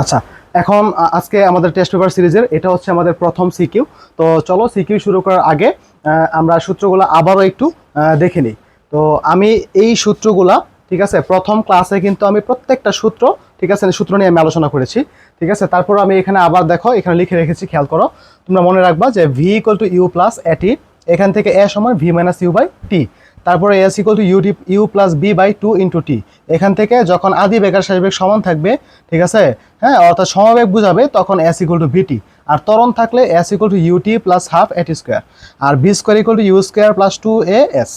আচ্ছা এখন আজকে আমাদের টেস্ট পেপার সিরিজের, এটা হচ্ছে আমাদের প্রথম সিকিউ তো চলো সিকিউ শুরু করার আগে আমরা সূত্রগুলো আবারও একটু দেখে নিই। তো আমি এই সূত্রগুলা, ঠিক আছে, প্রথম ক্লাসে কিন্তু আমি প্রত্যেকটা সূত্র, ঠিক আছে, সূত্র নিয়ে আমি আলোচনা করেছি, ঠিক আছে, তারপর আমি এখানে আবার দেখো, এখানে লিখে রেখেছি, খেয়াল করো, তোমরা মনে রাখবা যে V equal to U plus AT এখান থেকে এ সমান V minus U by T তারপরে S equal to U U plus V by two into T এখান থেকে যখন আদি বেকার শেষ বেগ সমান থাকবে, ঠিক আছে? হ্যাঁ অর্থাৎ সমবেগ বুঝাবে, তখন এস ইকুয়াল টু বিটি আর তরণ থাকলে S equal to UT plus half AT square R V square equal to U square plus two A S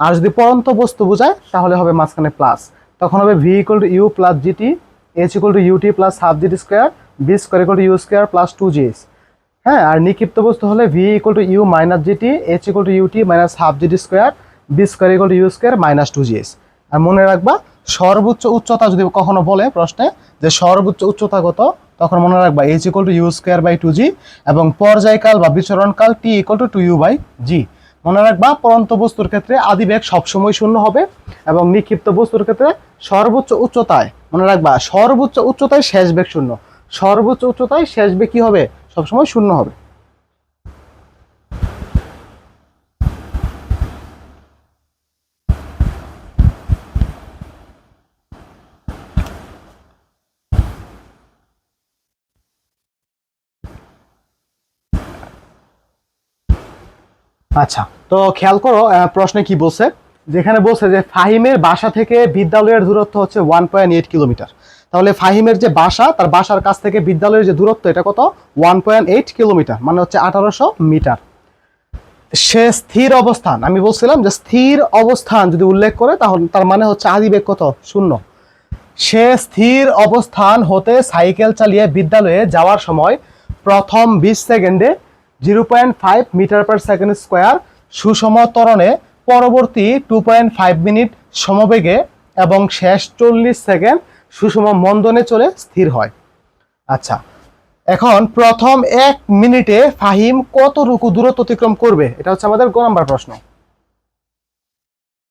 আর যদি পরন্ত বস্তু বোঝায়, তাহলে হবে মাঝখানে প্লাস তখন হবে V equal to U plus GT H equal to UT plus half GT square V square equal to U square plus two G S হ্যাঁ আর নিক্ষিপ্ত বস্তু হলে V equal to U minus GT H equal to UT minus half GT square V square equal to U square minus two GS আর মনে রাখবা, সর্বোচ্চ উচ্চতা যদি কখনো বলে প্রশ্নে, যে সর্বোচ্চ উচ্চতা কত, তখন মনে রাখবা H equal to U square by two G এবং পর্যায়কাল বা বিচরণকাল T equal to two U by G মনে রাখবা, পরন্ত বস্তুর ক্ষেত্রে আদি বেগ সবসময় শূন্য হবে এবং নিক্ষিপ্ত বস্তুর ক্ষেত্রে সর্বোচ্চ উচ্চতায়, মনে রাখবা, সর্বোচ্চ উচ্চতায় শেষ বেগ শূন্য। সর্বোচ্চ উচ্চতায় শেষ বেগ কি হবে? সবসময় শূন্য হবে। আচ্ছা তো খেয়াল করো প্রশ্নে কি বলছে? যেখানে বলছে যে ফাহিমের বাসা থেকে বিদ্যালয়ের দূরত্ব হচ্ছে ওয়ান পয়েন্ট এইট কিলোমিটার। তাহলে ফাহিমের যে বাসা, তার বাসার কাছ থেকে বিদ্যালয়ের যে দূরত্ব, এটা কত? ওয়ান পয়েন্ট এইট কিলোমিটার মানে হচ্ছে আঠারোশো মিটার। সে স্থির অবস্থান, আমি বলছিলাম যে স্থির অবস্থান যদি উল্লেখ করে, তাহলে তার মানে হচ্ছে আদিবেগ কত? শূন্য। সে স্থির অবস্থান হতে সাইকেল চালিয়ে বিদ্যালয়ে যাওয়ার সময় প্রথম বিশ সেকেন্ডে zero point five metre per second square সুষম ত্বরণে পরবর্তী টু পয়েন্ট ফাইভ মিনিট সমবেগে এবং শেষ চল্লিশ সেকেন্ড সুষম মন্দনে চলে স্থির হয়। আচ্ছা এখন প্রথম এক মিনিটে ফাহিম কতটুকু দূরত্ব অতিক্রম করবে? এটা হচ্ছে আমাদের গ নাম্বার প্রশ্ন।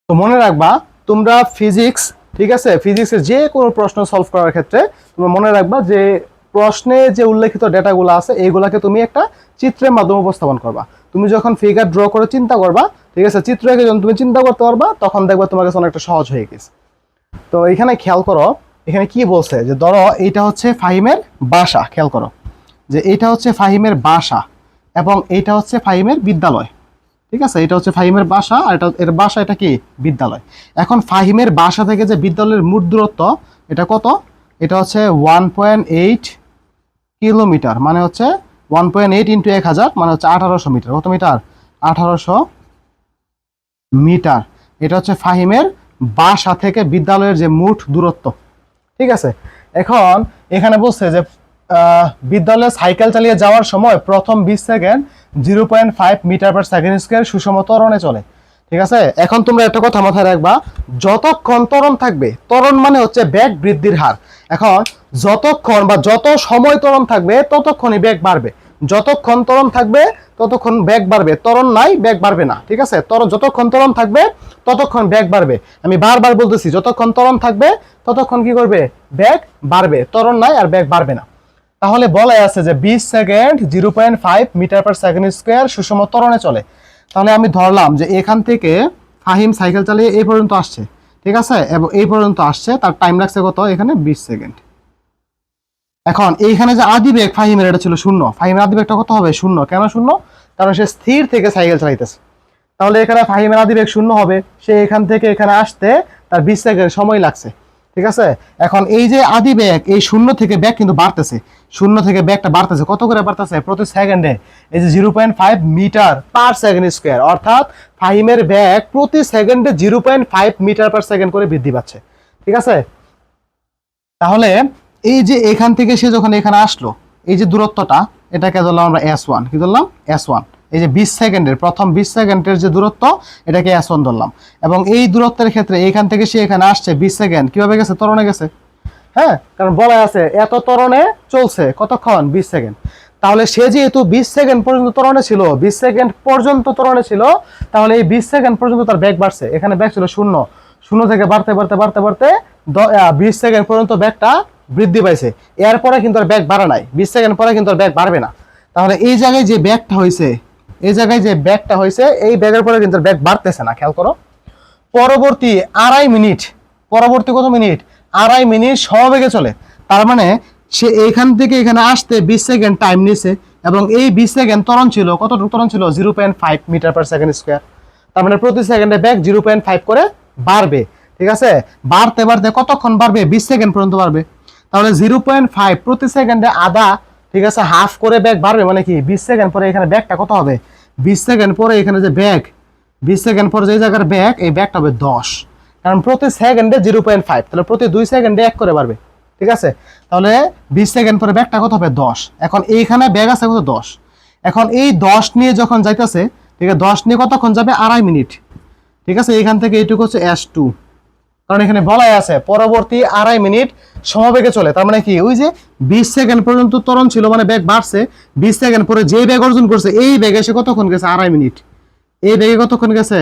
তো মনে রাখবা, তোমরা ফিজিক্স ঠিক আছে? ফিজিক্সের যে কোনো প্রশ্ন সলভ করার ক্ষেত্রে তোমরা মনে রাখবা যে প্রশ্নে যে উল্লেখিত ডেটাগুলো আছে, এইগুলাকে তুমি একটা চিত্রের মাধ্যমে উপস্থাপন করবা। তুমি যখন ফিগার ড্র করে চিন্তা করবা, ঠিক আছে, চিত্রকে যখন তুমি চিন্তা করতে পারবা, তখন দেখবা তোমার কাছে অনেকটা সহজ হয়ে গেছে। তো এখানে খেয়াল করো, এখানে কি বলছে? যে ধরো, এইটা হচ্ছে ফাহিমের বাসা, খেয়াল করো। যে এইটা হচ্ছে ফাহিমের বাসা এবং এইটা হচ্ছে ফাহিমের বিদ্যালয়। ঠিক আছে এটা হচ্ছে ফাহিমের বাসা আর এটা, এর বাসা এটা কি? বিদ্যালয়। এখন ফাহিমের বাসা থেকে যে বিদ্যালয়ের মোট দূরত্ব, এটা কত? এটা হচ্ছে ওয়ান পয়েন্ট এইট কিলোমিটার মানে হচ্ছে ওয়ান পয়েন্ট এইট ইন্টু এক হাজার মানে হচ্ছে আঠারোশো মিটার। কত মিটার? আঠারোশো মিটার। এটা হচ্ছে ফাহিমের বাসা থেকে বিদ্যালয়ের যে মোট দূরত্ব। ঠিক আছে? এখন এখানে বলছে যে বিদ্যালয়ে সাইকেল চালিয়ে যাওয়ার সময় প্রথম বিশ second zero point five metre per second square সুষম ত্বরণে চলে। ঠিক আছে? এখন তোমরা একটা কথা মাথায় রাখবা, যতক্ষণ ত্বরণ থাকবে, ত্বরণ মানে হচ্ছে ব্যাগ বৃদ্ধির হার। এখন যতক্ষণ বা যত সময় ত্বরণ থাকবে, ততক্ষণই বেগ বাড়বে। যতক্ষণ ত্বরণ থাকবে, ততক্ষণ বেগ বাড়বে। ত্বরণ নাই, বেগ বাড়বে না, ঠিক আছে? ত্বরণ যতক্ষণ ত্বরণ থাকবে, ততক্ষণ বেগ বাড়বে। আমি বারবার বলতেছি, যতক্ষণ ত্বরণ থাকবে, ততক্ষণ কি করবে? বেগ বাড়বে। ত্বরণ নাই আর বেগ বাড়বে না। তাহলে বলা আছে যে বিশ second zero point five metre per second square সুষম ত্বরণে চলে। তাহলে আমি ধরলাম যে এখান থেকে ফাহিম সাইকেল চালিয়ে এই পর্যন্ত আসছে, ঠিক আছে? এবং এই পর্যন্ত আসছে, তার টাইম লাগছে কত? এখানে বিশ সেকেন্ড। এখন এইখানে যে আদি বেগ ফাহিমের এটা ছিল শূন্য। ফাহিমের আদি বেগটা কত হবে? শূন্য। কেন শূন্য? কারণ সে স্থির থেকে সাইকেল চালাইতেছে। তাহলে এখানে ফাহিমের আদি বেগ শূন্য হবে। সে এখান থেকে এখানে আসতে তার বিশ সেকেন্ড সময় লাগছে। ঠিক আছে? এখন এই যে আদি ব্যাগ এই শূন্য থেকে ব্যাগ কিন্তু বাড়তেছে। শূন্য থেকে ব্যাগটা বাড়তেছে। কত করে বাড়তেছে? প্রতি সেকেন্ডে। এই যে zero point five metre per second square অর্থাৎ ফাহিমের ব্যাগ প্রতি সেকেন্ডে zero point five metre per second করে বৃদ্ধি পাচ্ছে। ঠিক আছে? তাহলে এই যে এখান থেকে সে যখন এখানে আসলো, এই যে দূরত্বটা, এটাকে ধরলাম আমরা এস ওয়ান কি ধরলাম? এস ওয়ান এই যে বিশ সেকেন্ডের, প্রথম বিশ সেকেন্ডের যে দূরত্ব, এটাকে এস ওয়ান ধরলাম। এবং এই দূরত্বের ক্ষেত্রে এখান থেকে সে এখানে আসছে বিশ সেকেন্ড। কীভাবে গেছে? ত্বরণে গেছে। হ্যাঁ? কারণ বলা আছে, এত ত্বরণে চলছে কতক্ষণ? বিশ সেকেন্ড। তাহলে সে যেহেতু বিশ সেকেন্ড পর্যন্ত ত্বরণে ছিল, বিশ সেকেন্ড পর্যন্ত ত্বরণে ছিল, তাহলে এই বিশ সেকেন্ড পর্যন্ত তার ব্যাগ বাড়ছে। এখানে ব্যাগ ছিল শূন্য। শূন্য থেকে বাড়তে বাড়তে বাড়তে বাড়তে বিশ সেকেন্ড পর্যন্ত ব্যাগটা বৃদ্ধি পাইছে। এরপরে কিন্তু আর ব্যাগ বাড়ে নাই। বিশ সেকেন্ড পরে কিন্তু আর ব্যাগ বাড়বে না। তাহলে এই জায়গায় যে ব্যাগটা হয়েছে এই জায়গায় যে ব্যাগটা হয়েছে এই ব্যাগের পরে কিন্তু ব্যাগ বাড়তেছে না, খেয়াল করো। পরবর্তী আড়াই মিনিট, পরবর্তী কত মিনিট? আড়াই মিনিট সমবেগে চলে। তার মানে সে এইখান থেকে এখানে আসতে বিশ সেকেন্ড টাইম নিছে এবং এই বিশ সেকেন্ড তরণ ছিল, কতটুকু তরণ ছিল? Zero point five metre per second square তার মানে প্রতি সেকেন্ডে ব্যাগ জিরো পয়েন্ট ফাইভ করে বাড়বে। ঠিক আছে? বাড়তে বাড়তে কতক্ষণ বাড়বে? বিশ সেকেন্ড পর্যন্ত বাড়বে। তাহলে জিরো পয়েন্ট ফাইভ প্রতি সেকেন্ডে আধা, ঠিক আছে হাফ করে ব্যাগ বাড়বে মানে কি? বিশ সেকেন্ড পরে এখানে ব্যাগটা কত হবে? বিশ সেকেন্ড পরে এখানে যে ব্যাগ বিশ সেকেন্ড পরে যে জায়গার ব্যাগ এই ব্যাগটা হবে দশ। কারণ প্রতি সেকেন্ডে জিরো পয়েন্ট ফাইভ তাহলে প্রতি দুই সেকেন্ডে এক করে বাড়বে, ঠিক আছে? তাহলে বিশ সেকেন্ড পরে ব্যাগটা কত হবে? দশ। এখন এইখানে ব্যাগ আছে কত? দশ। এখন এই দশ নিয়ে যখন যাইতেছে, ঠিক আছে, দশ নিয়ে কতক্ষণ যাবে? আড়াই মিনিট। ঠিক আছে এখান থেকে এইটুকু হচ্ছে এস টু কারণ এখানে বলাই আছে, পরবর্তী আড়াই মিনিট সমবেগে চলে। তার মানে কি? ওই যে বিশ সেকেন্ড পর্যন্ত ত্বরণ ছিল মানে ব্যাগ বাড়ছে, বিশ সেকেন্ড পরে যে ব্যাগ অর্জন করছে, এই ব্যাগে এসে কতক্ষণ গেছে? আড়াই মিনিট। এই ব্যাগে কতক্ষণ গেছে?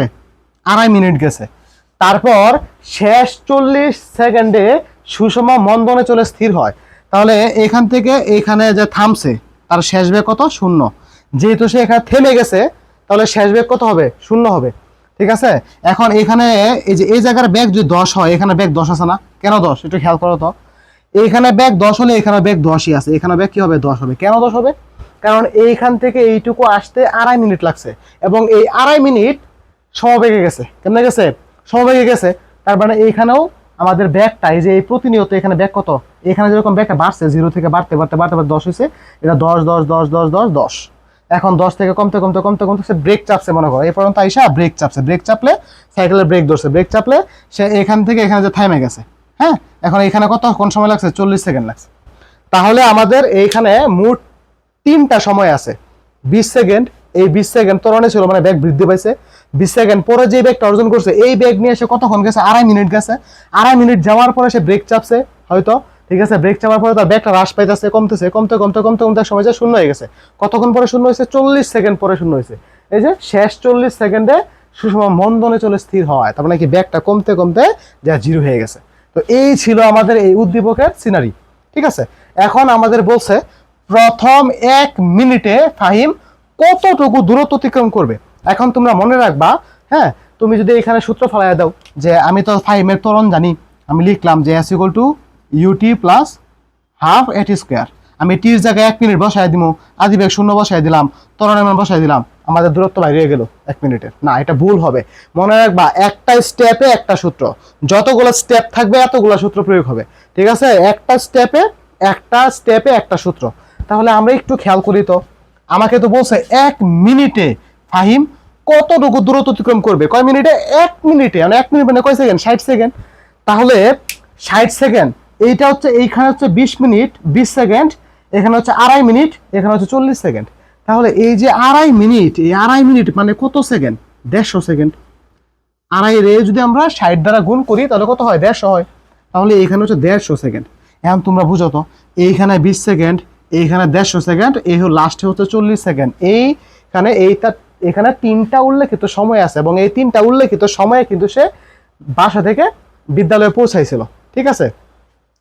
আড়াই মিনিট গেছে। তারপর শেষ চল্লিশ সেকেন্ডে সুষম মন্দনে চলে স্থির হয়। তাহলে এখান থেকে এখানে যে থামছে, তার শেষ ব্যাগ কত? শূন্য। যেহেতু সে এখানে থেমে গেছে, তাহলে শেষ ব্যাগ কত হবে? শূন্য হবে। ঠিক আছে? এখন এখানে এই যে, এই জায়গার ব্যাগ যদি দশ হয়, এখানে ব্যাগ দশ আছে না? কেন দশ? একটু খেয়াল করো তো। এইখানে ব্যাগ দশ হলে এখানে ব্যাগ দশই আছে। এখানে ব্যাগ কি হবে? দশ হবে। কেন দশ হবে? কারণ এইখান থেকে এইটুকু আসতে আড়াই মিনিট লাগছে। এবং এই আড়াই মিনিট সমবেগে গেছে। কেমনে গেছে? সমবেগে গেছে। তার মানে এইখানেও আমাদের ব্যাগটা, এই যে এই প্রতিনিয়ত এখানে ব্যাগ কত? এখানে যেরকম ব্যাগটা বাড়ছে জিরো থেকে বাড়তে বাড়তে বাড়তে বাড়তে দশ হয়েছে, এটা দশ দশ দশ দশ দশ দশ। এখন দশ থেকে কমতে কমতে কমতে কমতে সে ব্রেক চাপছে, মনে করো। এই পর্যন্ত আইসা ব্রেক চাপছে। ব্রেক চাপলে সাইকেলের ব্রেক ধরছে। ব্রেক চাপলে সে এখান থেকে এখানে যে থামে গেছে হ্যাঁ? এখন এখানে কত? কোন সময় লাগছে? চল্লিশ সেকেন্ড লাগছে। তাহলে আমাদের এইখানে মোট তিনটা সময় আছে। বিশ সেকেন্ড এই বিশ সেকেন্ড ত্বরণে ছিল মানে ব্যাগ বৃদ্ধি পাইছে। বিশ সেকেন্ড পরে যে ব্যাগটা অর্জন করছে, এই ব্যাগ নিয়ে সে কতক্ষণ গেছে? আড়াই মিনিট গেছে। আড়াই মিনিট যাওয়ার পরে সে ব্রেক চাপছে, হয়তো ঠিক আছে? ব্রেক চাপার পরে তার ব্যাগটা হ্রাস পাইতেছে, কমতেছে, কমতে কমতে কমতে কমতে, সময় যে শূন্য হয়ে গেছে। কতক্ষণ পরে শূন্য হয়েছে? চল্লিশ সেকেন্ড পরে শূন্য হয়েছে। এই যে শেষ চল্লিশ সেকেন্ডে সুষম মন্দনে চলে স্থির হয়। তার মানে কি ব্যাগটা কমতে কমতে যা জিরো হয়ে গেছে। তো এই ছিল আমাদের এই উদ্দীপকের সিনারি ঠিক আছে? এখন আমাদের বলছে, প্রথম এক মিনিটে ফাহিম কতটুকু দূরত্ব অতিক্রম করবে? এখন তোমরা মনে রাখবা হ্যাঁ তুমি যদি এখানে সূত্র ফলাইয়া দাও যে আমি তো ফাহিমের ত্বরণ জানি, আমি লিখলাম যে S equal to UT plus half AT square আমি টির জায়গায় এক মিনিট বসাই দিব আদি বেগ শূন্য বসাই দিলাম ত্বরণের মান বসাই দিলাম। আমাদের দূরত্ব বাইরে গেল এক মিনিটের না, এটা ভুল হবে। মনে রাখবা, একটা স্টেপে একটা সূত্র। যতগুলো স্টেপ থাকবে, এতগুলো সূত্র প্রয়োগ হবে। ঠিক আছে? একটা স্টেপে একটা স্টেপে একটা সূত্র। তাহলে আমরা একটু খেয়াল করি তো। আমাকে তো বলছে, এক মিনিটে ফাহিম, কতটুকু দূরত্ব অতিক্রম করবে? কয় মিনিটে এক মিনিটে মানে এক মিনিট মানে কয় সেকেন্ড ষাট সেকেন্ড তাহলে ষাট সেকেন্ড এইটা হচ্ছে, এইখানে হচ্ছে বিশ মিনিট, বিশ সেকেন্ড, এখানে হচ্ছে আড়াই মিনিট, এখানে হচ্ছে চল্লিশ সেকেন্ড। তাহলে এই যে আড়াই মিনিট, এই আড়াই মিনিট মানে কত সেকেন্ড? দেড়শো সেকেন্ড। আড়াই রে যদি আমরা ষাট দ্বারা গুণ করি, তাহলে কত হয়? দেড়শো হয়। তাহলে এইখানে হচ্ছে দেড়শো সেকেন্ড। এখন তোমরা বুঝো তো, এইখানে বিশ সেকেন্ড, এইখানে দেড়শো সেকেন্ড, এই লাস্টে হচ্ছে চল্লিশ সেকেন্ড। এইখানে এইটা এখানে তিনটা উল্লেখিত সময় আছে এবং এই তিনটা উল্লেখিত সময়ে কিন্তু সে বাসা থেকে বিদ্যালয়ে পৌঁছাইছিল। ঠিক আছে?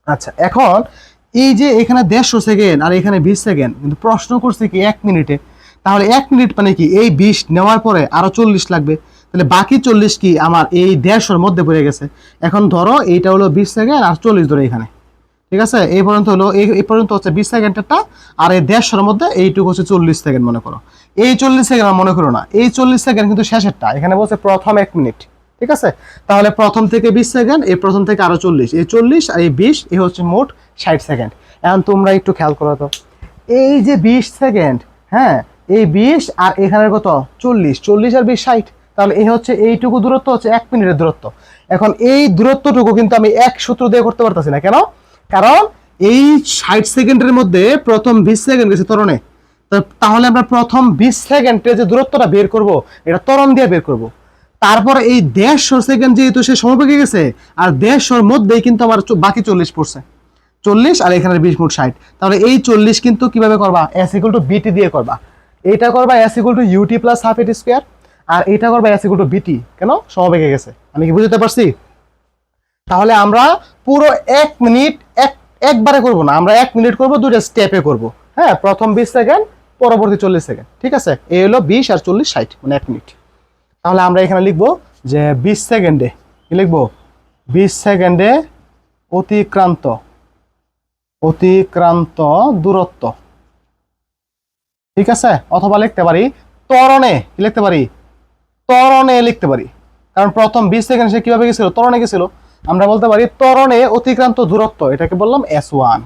আচ্ছা এখন এই যে এখানে দেড়শো সেকেন্ড আর এখানে বিশ সেকেন্ড কিন্তু প্রশ্ন করছে কি এক মিনিটে? তাহলে এক মিনিট মানে কি এই বিশ নেওয়ার পরে আরও চল্লিশ লাগবে? তাহলে বাকি চল্লিশ কি আমার এই দেড়শোর মধ্যে পড়ে গেছে? এখন ধরো এইটা হলো বিশ সেকেন্ড আর চল্লিশ ধরো এখানে। ঠিক আছে? এই পর্যন্ত হলো, এই পর্যন্ত হচ্ছে বিশ সেকেন্ডেরটা আর এই দেড়শোর মধ্যে এইটুকু হচ্ছে চল্লিশ সেকেন্ড মনে করো। এই চল্লিশ সেকেন্ড মনে করো না, এই চল্লিশ সেকেন্ড কিন্তু শেষেরটা। এখানে বলছে প্রথম এক মিনিট। ঠিক আছে? তাহলে প্রথম থেকে বিশ সেকেন্ড, এই প্রথম থেকে আরও চল্লিশ। এই চল্লিশ আর এই বিশ, এই হচ্ছে মোট ষাট সেকেন্ড। এখন তোমরা একটু খেয়াল করো তো এই যে বিশ সেকেন্ড হ্যাঁ এই বিশ আর এখানের কত? চল্লিশ। চল্লিশ আর বিশ ষাট। তাহলে এই হচ্ছে এইটুকু দূরত্ব, হচ্ছে এক মিনিটের দূরত্ব। এখন এই দূরত্বটুকু কিন্তু আমি এক সূত্র দিয়ে করতে পারতেছি না। কেন? কারণ এই ষাট সেকেন্ডের মধ্যে প্রথম বিশ সেকেন্ড গেছে তরণে তাহলে আমরা প্রথম বিশ সেকেন্ডে যে দূরত্বটা বের করব, এটা ত্বরণ দিয়ে বের করব। তারপর এই দেড়শো সেকেন্ড যেহেতু সে সময় পেয়ে গেছে, আর দেড়শোর মধ্যেই কিন্তু আমার বাকি চল্লিশ পড়ছে। চল্লিশ আর এখানে বিশ মোট ষাট। তাহলে এই চল্লিশ কিন্তু কীভাবে করবা? এস ইকুয়াল টু বিটি দিয়ে করবা। এটা করবা S two UT plus half AT square আর এটা করবা এস ইকুয়াল টু বিটি কেন? সমবেগে গেছে। আমি কি বুঝতে পারছি? তাহলে আমরা পুরো এক মিনিট, এক একবারে করব না। আমরা এক মিনিট করব দুটো স্টেপে করব। হ্যাঁ? প্রথম বিশ সেকেন্ড পরবর্তী চল্লিশ সেকেন্ড ঠিক আছে? এই হলো বিশ আর চল্লিশ ষাট মানে এক মিনিট। তাহলে আমরা এখানে লিখব যে বিশ সেকেন্ডে, কি লিখব? বিশ সেকেন্ডে অতিক্রান্ত অতিক্রান্ত দূরত্ব। ঠিক আছে? অথবা লিখতে পারি ত্বরণে, কি লিখতে পারি? ত্বরণে লিখতে পারি। কারণ প্রথম বিশ সেকেন্ড সে কীভাবে গেছিল? ত্বরণে গেছিল। আমরা বলতে পারি তরণে অতিক্রান্ত দূরত্ব, এটাকে বললাম এস ওয়ান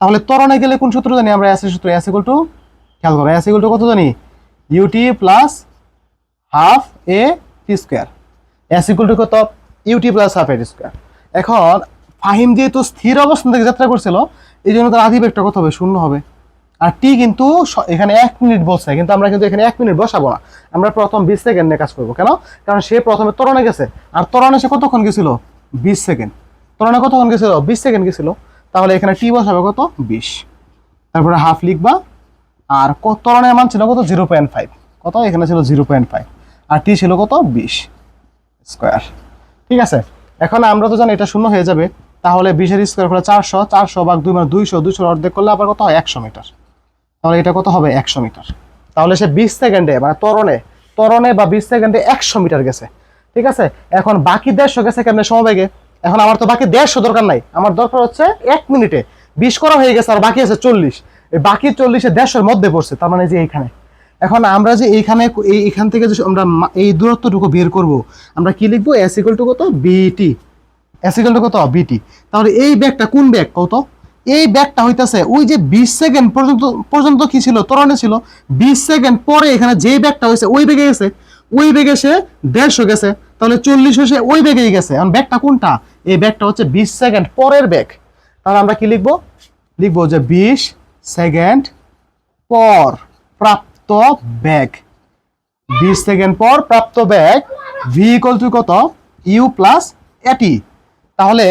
তাহলে তরণে গেলে কোন সূত্র জানি? আমরা এস সূত্র এস ইকুয়াল টু খেয়াল করো এস ইকুয়াল টু কত জানি? UT plus half A T square S equal to কত? UT plus half A T square এখন ফাহিম যেহেতু স্থির অবস্থান থেকে যাত্রা করছিল এই জন্য তার আধি বেগটা কত হবে? শূন্য হবে। আর টি কিন্তু এখানে এক মিনিট বসছে কিন্তু আমরা কিন্তু এখানে এক মিনিট বসাবো না। আমরা প্রথম বিশ সেকেন্ড নিয়ে কাজ করব। কেন? কারণ সে প্রথমে তরণে গেছে। আর তরণে সে কতক্ষণ গেছিল? বিশ সেকেন্ড। তরণে কতক্ষণ গেছিল? বিশ সেকেন্ড গেছিল। তাহলে এখানে টি বসাবে কত? বিশ। তারপরে হাফ লিখবা। আর কত ত্বরণের মান ছিল কত? জিরো পয়েন্ট ফাইভ কত? এখানে ছিল জিরো পয়েন্ট ফাইভ আর টি ছিল কত? বিশ স্কোয়ার। ঠিক আছে? এখন আমরা তো জানি এটা শূন্য হয়ে যাবে। তাহলে বিশের স্কোয়ার করে চারশো চারশো ভাগ দুই মানে দুইশো দুইশো অর্ধেক করলে আবার কত হয়? একশো মিটার। তাহলে এটা কত হবে? একশো মিটার। তাহলে সে বিশ সেকেন্ডে মানে তরণে তরণে বা বিশ সেকেন্ডে একশো মিটার গেছে। ঠিক আছে? এখন বাকি দেড়শো গেছে কেমনে? সমবেগে। এখন আমার তো বাকি দেড়শো দরকার নাই। আমার দরকার হচ্ছে এক মিনিটে। বিশ করা হয়ে গেছে আর বাকি আছে চল্লিশ। বাকি চল্লিশে দেড়শোর মধ্যে পড়ছে, তার মানে যে এইখানে। এখন আমরা যে এইখানে এই এখান থেকে যে আমরা এই দূরত্বটুকু বের করব, আমরা কি লিখব? এস ইকুয়াল টু কত? বিটি এস ইকুয়াল টু কত? বিটি তাহলে এই ব্যাগটা কোন ব্যাগ কত? এই ব্যাগটা হইতাছে ওই যে বিশ সেকেন্ড পর্যন্ত পর্যন্ত কি ছিল? ত্বরণে ছিল। বিশ সেকেন্ড পরে এখানে যে ব্যাগটা হয়েছে ওই বেগে গেছে। ওই বেগে সে দেড়শো গেছে। তাহলে চল্লিশ হয়েছে ওই বেগেই গেছে। এখন ব্যাগটা কোনটা? এই ব্যাগটা হচ্ছে বিশ সেকেন্ড পরের ব্যাগ। তাহলে আমরা কি লিখব? লিখব যে বিশ সেকেন্ড পর প্রাপ্ত ব্যাগ বিশ সেকেন্ড পর প্রাপ্ত ব্যাগ ভি ইকুয়াল টু কত? ইউ প্লাস এটি তাহলে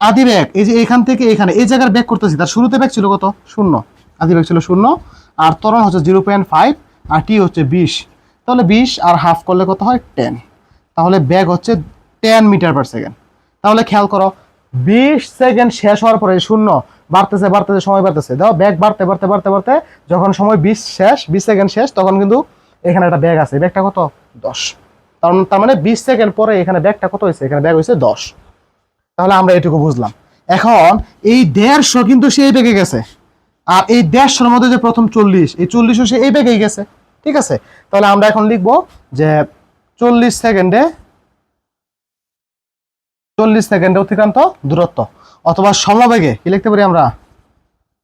আদি ব্যাগ এই যে এখান থেকে এখানে, এই জায়গার ব্যাগ করতেছি, তার শুরুতে ব্যাগ ছিল কত? শূন্য। আদি ব্যাগ ছিল শূন্য। আর তরণ হচ্ছে জিরো পয়েন্ট ফাইভ আর টি হচ্ছে বিশ। তাহলে বিশ আর হাফ করলে কত হয়? টেন তাহলে ব্যাগ হচ্ছে টেন মিটার পার সেকেন্ড তাহলে খেয়াল করো, বিশ সেকেন্ড শেষ হওয়ার পরে শূন্য বাড়তেছে বাড়তেছে, সময় বাড়তেছে। দেখো ব্যাগ বাড়তে বাড়তে বাড়তে বাড়তে, যখন সময় বিশ শেষ, বিশ সেকেন্ড শেষ, তখন কিন্তু এখানে একটা ব্যাগ আছে। ব্যাগটা কত? দশ। তার মানে- মানে বিশ সেকেন্ড পরে এখানে ব্যাগটা কত হয়েছে? এখানে ব্যাগ হয়েছে দশ। তাহলে আমরা এটুকু বুঝলাম। এখন এই দেড়শো কিন্তু সেই বেগে গেছে। আর এই দেড়শোর মধ্যে যে প্রথম চল্লিশ, এই চল্লিশও সে এই বেগেই গেছে। ঠিক আছে? তাহলে আমরা এখন লিখব যে চল্লিশ সেকেন্ডে চল্লিশ সেকেন্ডে অতিক্রান্ত দূরত্ব। অথবা সমবেগে, কি লিখতে পারি আমরা?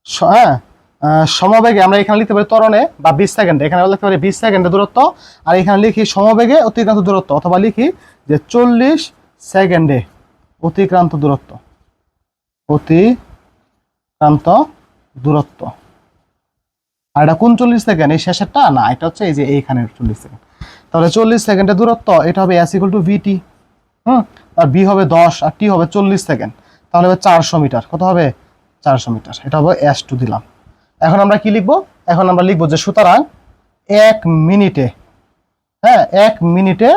হ্যাঁ সমবেগে, আমরা এখানে লিখতে পারি ত্বরণে বা বিশ সেকেন্ডে। এখানে লিখতে পারি বিশ সেকেন্ডে দূরত্ব, আর এখানে লিখি সমবেগে অতিক্রান্ত দূরত্ব, অথবা লিখি যে চল্লিশ সেকেন্ডে অতিক্রান্ত দূরত্ব। অতিক্রান্ত দূরত্ব। আর এটা কোন চল্লিশ সেকেন্ড? এই শেষেরটা? না, এটা হচ্ছে এই যে এইখানের চল্লিশ সেকেন্ড। তাহলে চল্লিশ সেকেন্ডের দূরত্ব, এটা হবে এস ইকুয়াল টু ভিটি হুম, আর বি হবে দশ, আর টি হবে চল্লিশ সেকেন্ড। তাহলে হবে চারশো মিটার। কত হবে? চারশো মিটার। এটা হবে এস টু দিলাম। এখন আমরা কি লিখব? এখন আমরা লিখব যে সুতরাং এক মিনিটে হ্যাঁ এক মিনিটে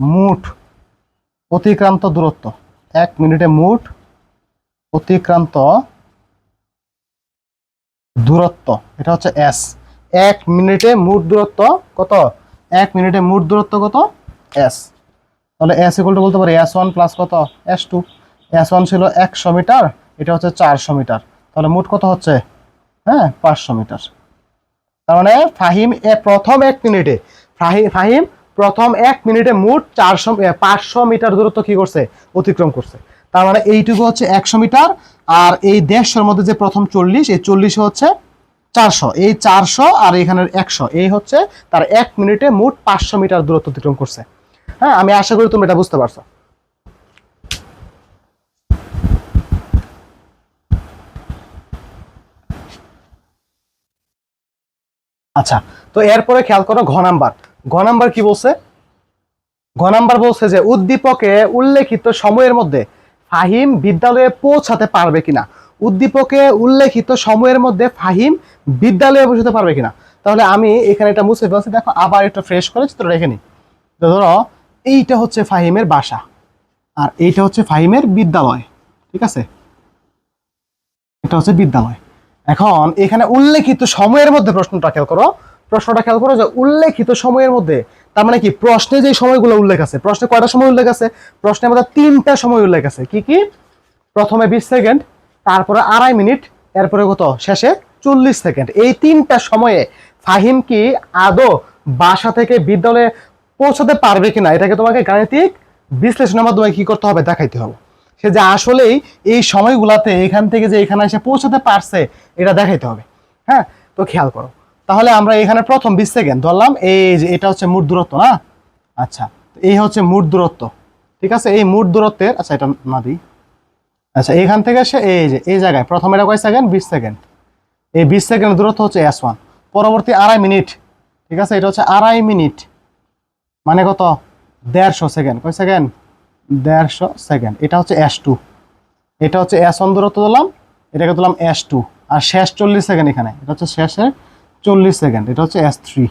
মুঠ অতিক্রান্ত দূরত্ব, এক মিনিটে মুঠ অতিক্রান্ত দূরত্ব, এটা হচ্ছে এস এক মিনিটে মুঠ দূরত্ব কত? এক মিনিটে মুঠ দূরত্ব কত? এস তাহলে এস ইকুয়াল টু বলতে পারি এস ওয়ান প্লাস কত? এস টু এস ওয়ান ছিল একশো মিটার, এটা হচ্ছে চারশো মিটার। তাহলে মোট কত হচ্ছে? হ্যাঁ পাঁচশো মিটার। তার মানে ফাহিম প্রথম এক মিনিটে ফাহিম প্রথম এক মিনিটে মোট চারশো পাঁচশো মিটার দূরত্ব কি করছে? অতিক্রম করছে। তার মানে এইটুকু হচ্ছে একশো মিটার, আর এই দেড়শোর মধ্যে যে প্রথম চল্লিশ, এই চল্লিশ হচ্ছে চারশো। এই চারশো আর এখানের একশো, এই হচ্ছে তার এক মিনিটে মোট পাঁচশো মিটার দূরত্ব অতিক্রম করছে। হ্যাঁ আমি আশা করি তুমি এটা বুঝতে পারছ। আচ্ছা তো এরপরে খেয়াল করো ঘ নাম্বার। ঘ নাম্বার কি বলছে? ঘ নাম্বার বলছে যে, উদ্দীপকে উল্লেখিত সময়ের মধ্যে ফাহিম বিদ্যালয়ে পৌঁছাতে পারবে কিনা? উদ্দীপকে উল্লেখিত সময়ের মধ্যে ফাহিম বিদ্যালয়ে পৌঁছাতে পারবে কিনা? তাহলে আমি এখানে এটা মুছে ফেলছি, দেখো আবার একটা ফ্রেশ করে চিত্র রেখে নিই। তো ধরো, এইটা হচ্ছে ফাহিমের বাসা, আর এইটা হচ্ছে ফাহিমের বিদ্যালয়, ঠিক আছে? এটা হচ্ছে বিদ্যালয়। এখন এখানে উল্লেখিত সময়ের মধ্যে প্রশ্নটা খেয়াল করো। প্রশ্নটা খেয়াল করো যে উল্লেখিত সময়ের মধ্যে, তার মানে কি? প্রশ্নে যে সময়গুলো উল্লেখ আছে, প্রশ্নে কয়টা সময় উল্লেখ আছে? প্রশ্নের মধ্যে তিনটা সময় উল্লেখ আছে। কি কি? প্রথমে বিশ সেকেন্ড, তারপরে আড়াই মিনিট, এরপরে কত? শেষে চল্লিশ সেকেন্ড। এই তিনটা সময়ে ফাহিম কি আদৌ বাসা থেকে বিদ্যালয়ে পৌঁছাতে পারবে কিনা? এটাকে তোমাকে গাণিতিক বিশ্লেষণের মাধ্যমে কি করতে হবে? দেখাইতে হবে। সে যে আসলেই এই সময়গুলাতে এখান থেকে যে এখানে এসে পৌঁছাতে পারছে, এটা দেখাইতে হবে। হ্যাঁ? তো খেয়াল করো। তাহলে আমরা এখানে প্রথম বিশ সেকেন্ড ধরলাম, এই যে এটা হচ্ছে মোট দূরত্ব, না? আচ্ছা এই হচ্ছে মোট দূরত্ব, ঠিক আছে? এই মোট দূরত্বের আচ্ছা এটা না দিই। আচ্ছা এখান থেকে সে এই যে, এই জায়গায়, প্রথম এটা কয় সেকেন্ড? বিশ সেকেন্ড। এই বিশ সেকেন্ডের দূরত্ব হচ্ছে এস ওয়ান। পরবর্তী আড়াই মিনিট, ঠিক আছে? এটা হচ্ছে আড়াই মিনিট মানে কত? দেড়শো সেকেন্ড। কয় সেকেন্ড? দেড়শো সেকেন্ড। এটা হচ্ছে এস টু এটা হচ্ছে এস ওয়ান দূরত্ব দিলাম এটাকে দিলাম এস টু আর শেষ চল্লিশ সেকেন্ড এখানে, এটা হচ্ছে শেষের চল্লিশ সেকেন্ড, এটা হচ্ছে এস থ্রি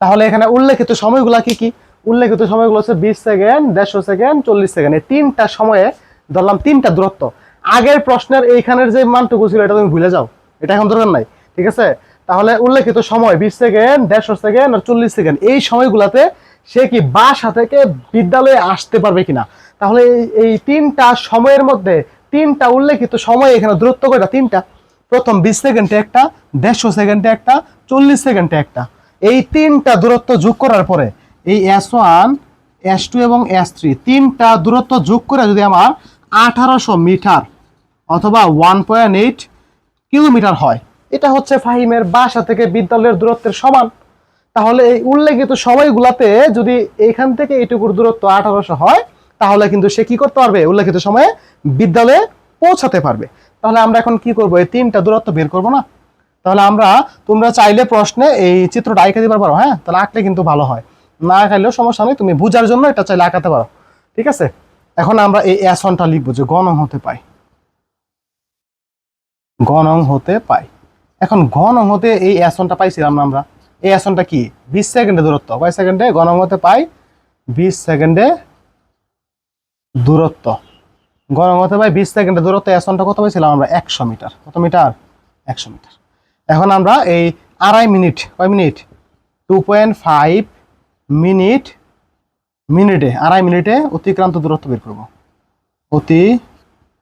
তাহলে এখানে উল্লেখিত সময়গুলো কি কি? উল্লেখিত সময়গুলো হচ্ছে বিশ সেকেন্ড, দেড়শো সেকেন্ড, চল্লিশ সেকেন্ড। এই তিনটা সময়ে ধরলাম তিনটা দূরত্ব। আগের প্রশ্নের এইখানের যে মানটুকু ছিল, এটা তুমি ভুলে যাও। এটা এখন দরকার নাই, ঠিক আছে? তাহলে উল্লেখিত সময় বিশ সেকেন্ড, দেড়শো সেকেন্ড আর চল্লিশ সেকেন্ড। এই সময়গুলোতে সে কি বাসা থেকে বিদ্যালয়ে আসতে পারবে কিনা? তাহলে এই- তিনটা সময়ের মধ্যে তিনটা উল্লেখিত সময় এখানে দূরত্ব কয়টা? তিনটা। প্রথম বিশ সেকেন্ডে একটা, দেড়শো সেকেন্ডে একটা, চল্লিশ সেকেন্ডে একটা। এই তিনটা দূরত্ব যোগ করার পরে এই এস ওয়ান এস টু এবং এস থ্রি তিনটা দূরত্ব যোগ করে যদি আমার আঠারোশো মিটার অথবা ওয়ান পয়েন্ট এইট কিলোমিটার হয়, এটা হচ্ছে ফাহিমের বাসা থেকে বিদ্যালয়ের দূরত্বের সমান। তাহলে এই উল্লেখিত সময়গুলাতে যদি এখান থেকে এইটুকুর দূরত্ব আঠারোশো হয়, তাহলে কিন্তু সে কি করতে পারবে? উল্লেখিত সময়ে বিদ্যালয়ে পৌঁছাতে পারবে। তাহলে আমরা এখন কি করব? এই তিনটা দূরত্ব বের করব না? তাহলে আমরা, তোমরা চাইলে প্রশ্নে এই চিত্রটা আঁকে দিতে পারো হ্যাঁ? তাহলে আঁকলে কিন্তু ভালো হয়। না আঁকাইলেও সমস্যা নেই, তুমি বুঝার জন্য এটা চাইলে আঁকাতে পারো। ঠিক আছে? এখন আমরা এই অ্যাসনটা লিখব যে গণং হতে পাই। গণং হতে পাই। এখন গণং হতে এই অ্যাসনটা পাইছিলাম না আমরা। এই আসনটা কি? বিশ সেকেন্ডে দূরত্ব। কয় সেকেন্ডে? গণমতে পাই বিশ সেকেন্ডে দূরত্ব। গণং হতে পাই বিশ সেকেন্ডে দূরত্ব। এই আসনটা কত পাইছিলাম আমরা? একশো মিটার। কত মিটার? একশো মিটার। এখন আমরা এই আড়াই মিনিট, কয় minute? Two point five minute মিনিটে, আড়াই মিনিটে অতিক্রান্ত দূরত্ব বের করব। অতিক্রান্ত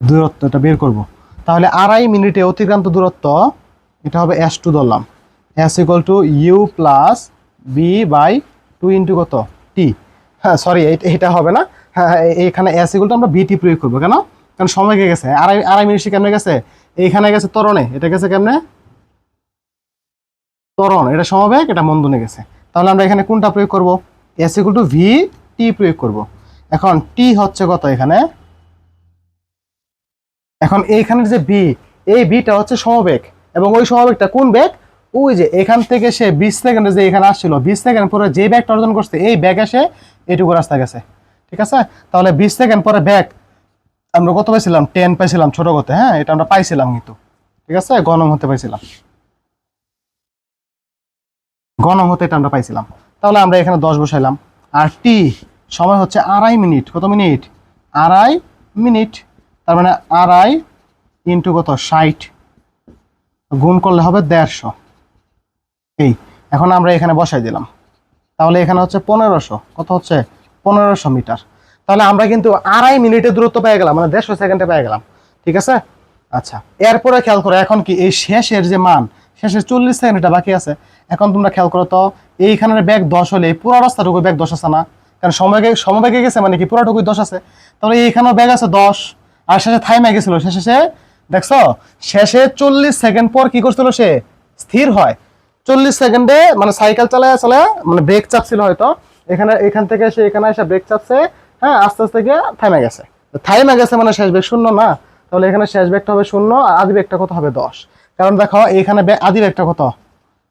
দূরত্ব এটা বের করব। তাহলে আড়াই মিনিটে অতিক্রান্ত দূরত্ব এটা হবে এস টু ধরলাম। S equal to U plus V by two into কত? টি হ্যাঁ সরি এটা হবে না। হ্যাঁ হ্যাঁ, এখানে এস ইকুয়াল টু আমরা বিটি প্রয়োগ করব কেন? কারণ সময় কে গেছে। আড়াই আড়াই মিনিট সে কেমনে গেছে? এইখানে গেছে তরণে এটা গেছে কেমনে? তরণ এটা সমবেগ এটা মন্দনে গেছে। তাহলে আমরা এখানে কোনটা প্রয়োগ করব? S equal to V T প্রয়োগ করব। এখন টি হচ্ছে কত এখানে? এখন এইখানের যে বি এই বিটা হচ্ছে সমবেগ। এবং ওই সমবেগটা কোন বেগ? ওই যে এখান থেকে সে বিশ সেকেন্ডে যে এখানে আসছিল, বিশ সেকেন্ড পরে যে ব্যাগটা অর্জন করছে, এই ব্যাগ এসে এইটুকু রাস্তা গেছে। ঠিক আছে? তাহলে বিশ সেকেন্ড পরে ব্যাগ আমরা কত পাইছিলাম? টেন পাইছিলাম ছোট গতে হ্যাঁ? এটা আমরা পাইছিলাম কিন্তু। ঠিক আছে? গণম হতে পাইছিলাম। গণম হতে এটা আমরা পাইছিলাম। তাহলে আমরা এখানে দশ বসাইলাম। আর টি সময় হচ্ছে আড়াই মিনিট। কত মিনিট? আড়াই মিনিট। তার মানে আড়াই ইন্টু কত? ষাট। গুণ করলে হবে দেড়শো। এই, এখন আমরা এখানে বসাই দিলাম। তাহলে এখানে হচ্ছে পনেরোশো। কত হচ্ছে? পনেরোশো মিটার। তাহলে আমরা কিন্তু আড়াই মিনিটে দূরত্ব পেয়ে গেলাম মানে দেড়শো সেকেন্ডে পেয়ে গেলাম। ঠিক আছে? আচ্ছা এরপরে খেয়াল করো, এখন কি এই শেষের যে মান, শেষের চল্লিশ সেকেন্ডটা বাকি আছে। এখন তোমরা খেয়াল করো তো, এইখানের ব্যাগ দশ হলে, এই পুরো রাস্তাটুকু ব্যাগ দশ আছে না? কারণ সময়কে সমবেগে গেছে মানে কি পুরোটুকুই দশ আছে? তাহলে এইখানেও ব্যাগ আছে দশ। আর শেষে থাইমে গেছিল। শেষে সে, দেখছ? শেষে চল্লিশ সেকেন্ড পর কি করছিল সে? স্থির হয়। চল্লিশ সেকেন্ডে মানে সাইকেল চালায় চালায় মানে ব্রেক চাপছিল হয়তো। এখানে, এখান থেকে সে, এখানে এসে ব্রেক চাপছে হ্যাঁ আস্তে আস্তে গিয়ে থাইমে গেছে। থাইমে গেছে মানে শেষ বেগ শূন্য না। তাহলে এখানে শেষ বেগটা হবে শূন্য, আর আদি বেগটা কত হবে? দশ। কারণ দেখো, এখানে আদি বেগটা কত?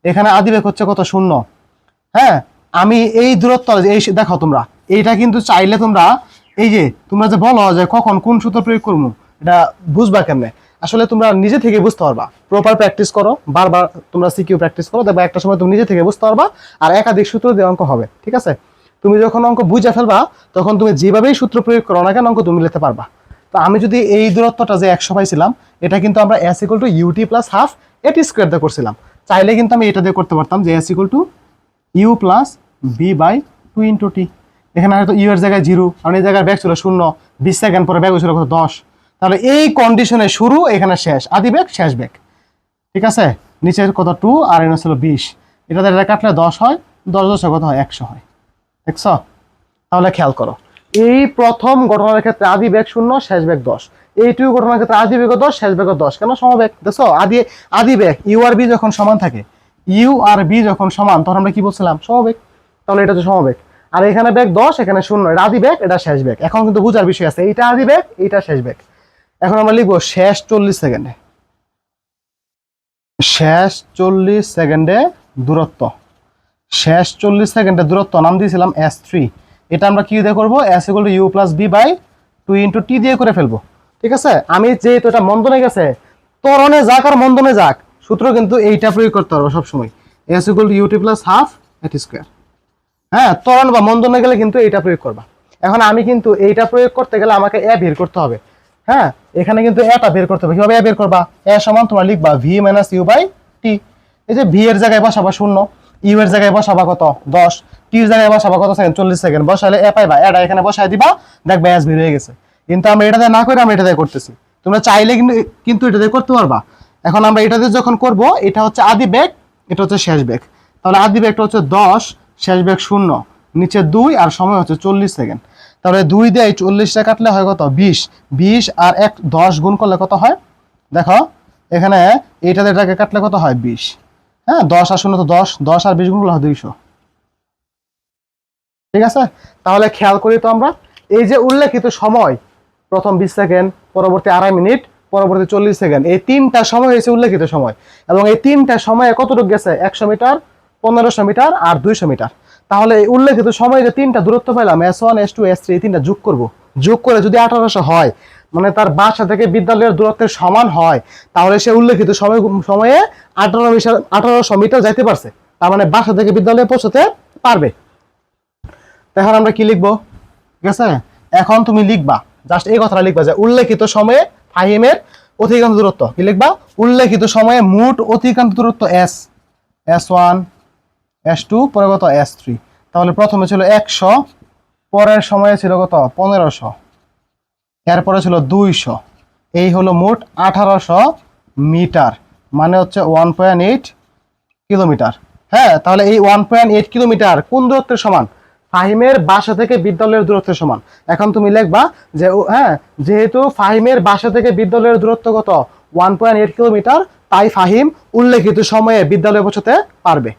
এখানে আদি বেগ হচ্ছে কত? শূন্য। হ্যাঁ আমি এই দূরত্ব, এই দেখো তোমরা, এইটা কিন্তু চাইলে তোমরা এই যে, তোমরা যে বলো যে কখন কোন সূত্র প্রয়োগ করব, এটা বুঝবা কেমনে? আসলে তোমরা নিজে থেকে বুঝতে পারবা। প্রপার প্র্যাকটিস করো, বারবার তোমরা সিকিউ প্র্যাকটিস করো, দেখবা একটা সময় তুমি নিজে থেকে বুঝতে পারবা আর একাধিক সূত্র দিয়ে অঙ্ক হবে, ঠিক আছে? তুমি যখন অঙ্ক বুঝে ফেলবা, তখন তুমি যেভাবেই সূত্র প্রয়োগ করো না কেন, অঙ্ক তুমি লিখতে পারবা। তো আমি যদি এই দূরত্বটা যে একশো পাইছিলাম, এটা কিন্তু আমরা S equal to UT plus half AT square দিয়ে করছিলাম। চাইলে কিন্তু আমি এটা দিয়ে করতে পারতাম যে S equal to U plus V by two into T এখানে হয়তো ইউ এর জায়গায় জিরো কারণ এই জায়গায় ব্যাগ ছিল শূন্য, বিশ সেকেন্ড পরে ব্যাগ ছিল কত দশ। তাহলে এই কন্ডিশনে শুরু এখানে শেষ, আদি ব্যাগ শেষ ব্যাগ ঠিক আছে? নিচের কত টু আর এনে ছিল বিশ। এটা এটা কাটলে দশ হয়, দশ দশে কত হয়? একশো হয়। দেখছ? তাহলে খেয়াল করো। এই প্রথম ঘটনার ক্ষেত্রে আদি বেগ শূন্য, শেষ বেগ দশ। এইটুকু ঘটনার ক্ষেত্রে আদি বেগ দশ, শেষ বেগ দশ। কেন সমবেগ দেখছ? আদি আদি বেগ ইউ আর বি যখন সমান থাকে ইউ আর বি যখন সমান, তখন আমরা কি বলছিলাম? সমবেগ তাহলে এটা হচ্ছে সমবেগ আর এখানে বেগ দশ, এখানে শূন্য। এটা আদি বেগ এটা শেষ বেগ এখন কিন্তু বুঝার বিষয় আছে, এইটা আদি বেগ এইটা শেষ বেগ এখন আমরা লিখব শেষ চল্লিশ সেকেন্ডে। শেষ চল্লিশ সেকেন্ডে দূরত্ব। শেষ চল্লিশ সেকেন্ডের দূরত্ব, নাম দিয়েছিলাম এস থ্রি এটা আমরা কি দিয়ে করব? S equal to U plus V by two into T দিয়ে করে ফেলব। ঠিক আছে? আমি যেহেতু এটা মন্দনে গেছে তরণে যাক আর মন্দনে যাক, সূত্র কিন্তু এইটা প্রয়োগ করতে পারব সবসময়। S equal to UT plus half AT square হ্যাঁ ত্বরণ বা মন্দনে গেলে কিন্তু এইটা প্রয়োগ করবা। এখন আমি কিন্তু এইটা প্রয়োগ করতে গেলে আমাকে এ বের করতে হবে। হ্যাঁ এখানে কিন্তু এটা বের করতে হবে। কীভাবে এ বের করবা? এ সমান তোমার লিখবা V minus U by T এই যে ভি এর জায়গায় বসাবা শূন্য ইউ এর জায়গায় বসাবা কত? দশ। টি এর জায়গায় বসাবা কত সেকেন্ড চল্লিশ সেকেন্ড বসালে এ পাইবা। এটা এখানে বসাই দিবা। দেখবা এস বের হয়ে গেছে। কিন্তু আমরা এটাতে না করে আমরা এটাতে করতেছি। তোমরা চাইলে কিন্তু কিন্তু এটাতে করতে পারবা। এখন আমরা এটাতে যখন করব, এটা হচ্ছে আদি বেগ, এটা হচ্ছে শেষ বেগ। তাহলে আদি বেগটা হচ্ছে দশ। শেষ বেগ শূন্য, নিচে দুই আর সময় হচ্ছে চল্লিশ সেকেন্ড। তাহলে দুই দিয়ে চল্লিশটা কাটলে হয় কত? বিশ। বিশ আর এক, দশ গুণ করলে কত হয়? দেখো, এখানে এইটাতে এটাকে কাটলে কত হয়? বিশ। হ্যাঁ দশ আর শূন্য তো দশ দশ আর বিশ গুণ করলে হয় দুইশো। ঠিক আছে? তাহলে খেয়াল করি তো আমরা। এই যে উল্লেখিত সময়, প্রথম বিশ সেকেন্ড, পরবর্তী আড়াই মিনিট, পরবর্তী চল্লিশ সেকেন্ড, এই তিনটা সময় হয়েছে উল্লেখিত সময়। এবং এই তিনটা সময়ে কতটুকু গেছে? একশো মিটার পনেরোশো মিটার আর দুইশো মিটার। তাহলে এই উল্লেখিত সময়ে যে তিনটা দূরত্ব পেলাম S one S two S three এই তিনটা যোগ করব। যোগ করে যদি আঠারোশো হয় মানে তার বাসা থেকে বিদ্যালয়ের দূরত্বের সমান হয়, তাহলে সে উল্লেখিত সময়, সময়ে আঠারো মিটার, আঠারোশো মিটার যাইতে পারছে। তার মানে বাসা থেকে বিদ্যালয়ে পৌঁছতে পারবে। এখন আমরা কি লিখব? ঠিক আছে? এখন তুমি লিখবা। জাস্ট এই কথাটা লিখবা যে উল্লেখিত সময়ে ফাহিমের অতিক্রান্ত দূরত্ব। কি লিখবা? উল্লেখিত সময়ে মোট অতিক্রান্ত দূরত্ব S S one S two পরে কত এস থ্রি তাহলে প্রথমে ছিল একশো, পরের সময়ে ছিল কত? পনেরোশো। এরপরে ছিল দুইশো। এই হলো মোট আঠারোশো মিটার মানে হচ্ছে ওয়ান পয়েন্ট এইট কিলোমিটার হ্যাঁ তাহলে এই ওয়ান পয়েন্ট এইট কিলোমিটার কোন দূরত্বের সমান? ফাহিমের বাসা থেকে বিদ্যালয়ের দূরত্বের সমান। এখন তুমি লিখবা যে হ্যাঁ যেহেতু ফাহিমের বাসা থেকে বিদ্যালয়ের দূরত্ব কত? ওয়ান পয়েন্ট এইট কিলোমিটার তাই ফাহিম উল্লেখিত সময়ে বিদ্যালয়ে পৌঁছতে পারবে।